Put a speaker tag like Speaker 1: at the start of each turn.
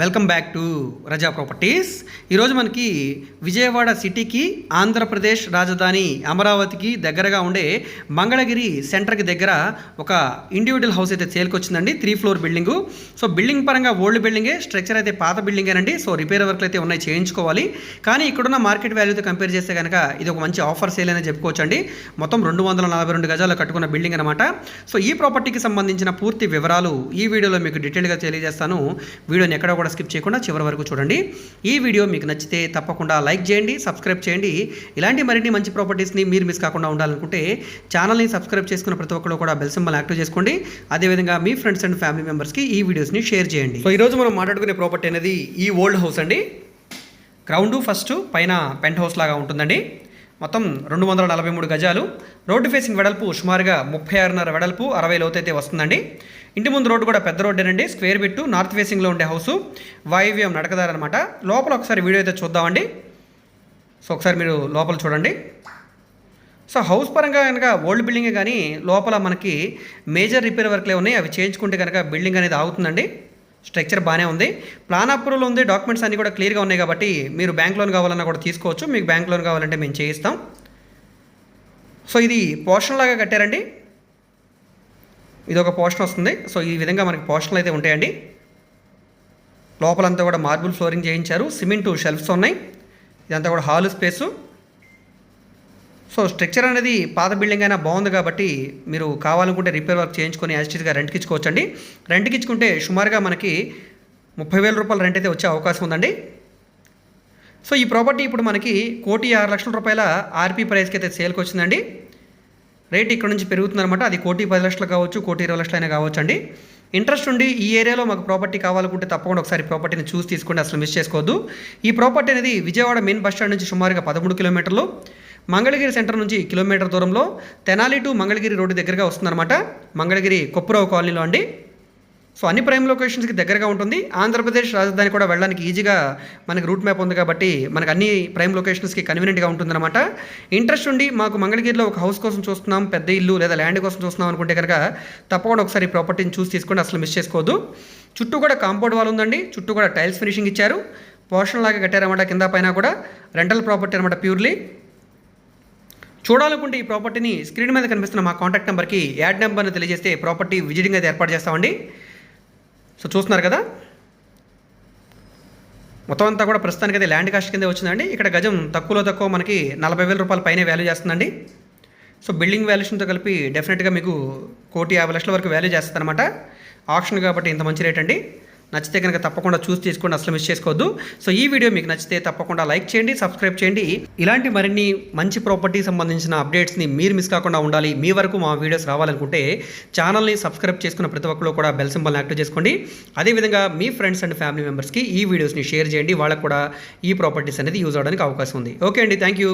Speaker 1: Welcome back to Raza properties ఈరోజు మనకి విజయవాడ సిటీకి ఆంధ్రప్రదేశ్ రాజధాని అమరావతికి దగ్గరగా ఉండే మంగళగిరి సెంటర్కి దగ్గర ఒక ఇండివిజువల్ హౌస్ అయితే సేల్కి వచ్చిందండి three floor building so building పరంగా ఓల్డ్ బిల్డింగే స్ట్రక్చర్ అయితే పాత బిల్డింగేనండి సో రిపేర్ వర్క్లు అయితే ఉన్నాయి చేయించుకోవాలి. కానీ ఇక్కడున్న మార్కెట్ వాల్యూతో కంపేర్ చేస్తే కనుక ఇది ఒక మంచి ఆఫర్ సేల్ అనేది చెప్పుకోవచ్చండి. మొత్తం రెండు వందల నలభై రెండు గజాలు కట్టుకున్న బిల్డింగ్ అనమాట సో ఈ ప్రాపర్టీకి సంబంధించిన పూర్తి వివరాలు ఈ వీడియోలో మీకు డీటెయిల్గా తెలియజేస్తాను. వీడియోని ఎక్కడ కూడా స్కిప్ చేయకుండా చివరి వరకు చూడండి. ఈ వీడియో మీకు నచ్చితే తప్పకుండా లైక్ చేయండి సబ్స్క్రైబ్ చేయండి. ఇలాంటి మరిన్ని మంచి ప్రాపర్టీస్ని మీరు మిస్ కాకుండా ఉండాలనుకుంటే ఛానల్ని సబ్స్క్రైబ్ చేసుకున్న ప్రతి ఒక్కరు కూడా బెల్ సింబల్ యాక్టివ్ చేసుకోండి. అదేవిధంగా మీ ఫ్రెండ్స్ అండ్ ఫ్యామిలీ మెంబర్స్కి ఈ వీడియోస్ని షేర్ చేయండి. సో ఈరోజు మనం మాట్లాడుకునే ప్రాపర్టీ అనేది ఈ ఓల్డ్ హౌస్ అండి. గ్రౌండ్ ఫస్ట్ పైన పెంట్ హౌస్ లాగా ఉంటుందండి. మొత్తం రెండు వందల నలభై మూడు గజాలు. రోడ్డు ఫేసింగ్ వెడల్పు సుమారుగా ముప్పై ఆరున్నర వెడల్పు అరవై లోతైతే వస్తుందండి. ఇంటి ముందు రోడ్డు కూడా పెద్ద రోడ్డేనండి. స్క్వేర్ బిట్టు నార్త్ ఫేసింగ్లో ఉండే హౌస్ వాయువ్యం నడకదారనమాట లోపల ఒకసారి వీడియో అయితే చూద్దామండి. సో ఒకసారి మీరు లోపల చూడండి. సో హౌస్ పరంగా కనుక ఓల్డ్ బిల్డింగే కానీ లోపల మనకి మేజర్ రిపేర్ వర్క్లే ఉన్నాయి. అవి చేయించుకుంటే కనుక బిల్డింగ్ అనేది ఆగుతుందండి. స్ట్రక్చర్ బాగానే ఉంది. ప్లాన్ అప్రూవల్ ఉంది. డాక్యుమెంట్స్ అన్నీ కూడా క్లియర్గా ఉన్నాయి కాబట్టి మీరు బ్యాంక్ లోన్ కావాలన్నా కూడా తీసుకోవచ్చు. మీకు బ్యాంక్ లోన్ కావాలంటే మేము చేయిస్తాం. సో ఇది పోర్షన్ లాగా కట్టారండి. ఇది ఒక పోర్షన్ వస్తుంది. సో ఈ విధంగా మనకి పోర్షన్లు అయితే ఉంటాయండి. లోపలంతా కూడా మార్బుల్ ఫ్లోరింగ్ చేయించారు. సిమెంటు షెల్ఫ్స్ ఉన్నాయి. ఇదంతా కూడా హాల్ స్పేసు. సో స్ట్రక్చర్ అనేది పాత బిల్డింగ్ అయినా బాగుంది కాబట్టి మీరు కావాలనుకుంటే రిపేర్ వర్క్ చేయించుకొని యాజిటీస్గా రెంట్కి ఇచ్చుకోవచ్చండి రెంట్కి ఇచ్చుకుంటే సుమారుగా మనకి ముప్పై వేల రూపాయల రెంట్ అయితే వచ్చే అవకాశం ఉందండి. సో ఈ ప్రాపర్టీ ఇప్పుడు మనకి కోటి ఆరు లక్షల రూపాయల ఆర్పీ ప్రైస్కి అయితే సేల్కి వచ్చిందండి. రేట్ ఇక్కడ నుంచి పెరుగుతుందన్నమాట. అది కోటి పది లక్షలు కావచ్చు కోటి ఇరవై లక్షలు అయినా కావచ్చు అండి ఇంట్రెస్ట్ ఉండి ఈ ఏరియాలో మాకు ప్రాపర్టీ కావాలనుకుంటే తప్పకుండా ఒకసారి ప్రాపర్టీని చూసి తీసుకోండి. అసలు మిస్ చేసుకోవద్దు. ఈ ప్రాపర్టీ అనేది విజయవాడ మెయిన్ బస్ స్టాండ్ నుంచి సుమారుగా పదమూడు కిలోమీటర్లు. మంగళగిరి సెంటర్ నుంచి కిలోమీటర్ దూరంలో తెనాలి టు మంగళగిరి రోడ్డు దగ్గరగా వస్తుందన్నమాట. మంగళగిరి కొప్పురావు కాలనీలో అండి. సో అన్ని ప్రైమ్ లొకేషన్స్కి దగ్గరగా ఉంటుంది. ఆంధ్రప్రదేశ్ రాజధాని కూడా వెళ్ళడానికి ఈజీగా మనకి రూట్ మ్యాప్ ఉంది కాబట్టి మనకు అన్ని ప్రైమ్ లొకేషన్స్కి కన్వీనియంట్గా ఉంటుందన్నమాట. ఇంట్రెస్ట్ ఉండి మాకు మంగళగిరిలో ఒక హౌస్ కోసం చూస్తున్నాం పెద్ద ఇల్లు లేదా ల్యాండ్ కోసం చూస్తున్నాం అనుకుంటే కనుక తప్పకుండా ఒకసారి ప్రాపర్టీని చూసి తీసుకోండి అసలు మిస్ చేసుకోవద్దు. చుట్టూ కూడా కాంపౌండ్ వాల్ ఉందండి. చుట్టూ కూడా టైల్స్ ఫినిషింగ్ ఇచ్చారు. పోర్షన్ లాగా కట్టారన్నమాట కింద పైన కూడా. రెంటల్ ప్రాపర్టీ అనమాట ప్యూర్లీ. చూడాలనుకుంటే ఈ ప్రాపర్టీని స్క్రీన్ మీద కనిపిస్తున్న మా కాంటాక్ట్ నెంబర్కి యాడ్ నెంబర్ని తెలియజేస్తే ప్రాపర్టీ విజిటింగ్ అయితే ఏర్పాటు చేస్తామండి. సో చూస్తున్నారు కదా? మొత్తం అంతా కూడా ప్రస్తుతానికి అయితే ల్యాండ్ కాస్ట్ కింద వచ్చిందండి. ఇక్కడ గజం తక్కువలో తక్కువ మనకి నలభై వేల రూపాయల పైనే వాల్యూ చేస్తుందండి. సో బిల్డింగ్ వాల్యుయేషన్తో కలిపి డెఫినెట్గా మీకు కోటి యాభై లక్షల వరకు వాల్యూ చేస్తుంది అనమాట ఆప్షన్ కాబట్టి ఇంత మంచి రేట్ అండి. నచ్చితే కనుక తప్పకుండా చూసి తీసుకోండి అసలు మిస్ చేసుకోవద్దు. సో ఈ వీడియో మీకు నచ్చితే తప్పకుండా లైక్ చేయండి సబ్స్క్రైబ్ చేయండి. ఇలాంటి మరిన్ని మంచి ప్రాపర్టీ సంబంధించిన అప్డేట్స్ని మీరు మిస్ కాకుండా ఉండాలి మీ వరకు మా వీడియోస్ రావాలనుకుంటే ఛానల్ని సబ్స్క్రైబ్ చేసుకున్న ప్రతి ఒక్కరు కూడా బెల్ సింబల్ని యాక్టివ్ చేసుకోండి. అదేవిధంగా మీ ఫ్రెండ్స్ అండ్ ఫ్యామిలీ మెంబర్స్కి ఈ వీడియోస్ని షేర్ చేయండి వాళ్ళకు కూడా ఈ ప్రాపర్టీస్ అనేది యూజ్ అవడానికి అవకాశం ఉంది. ఓకే అండి థ్యాంక్ యూ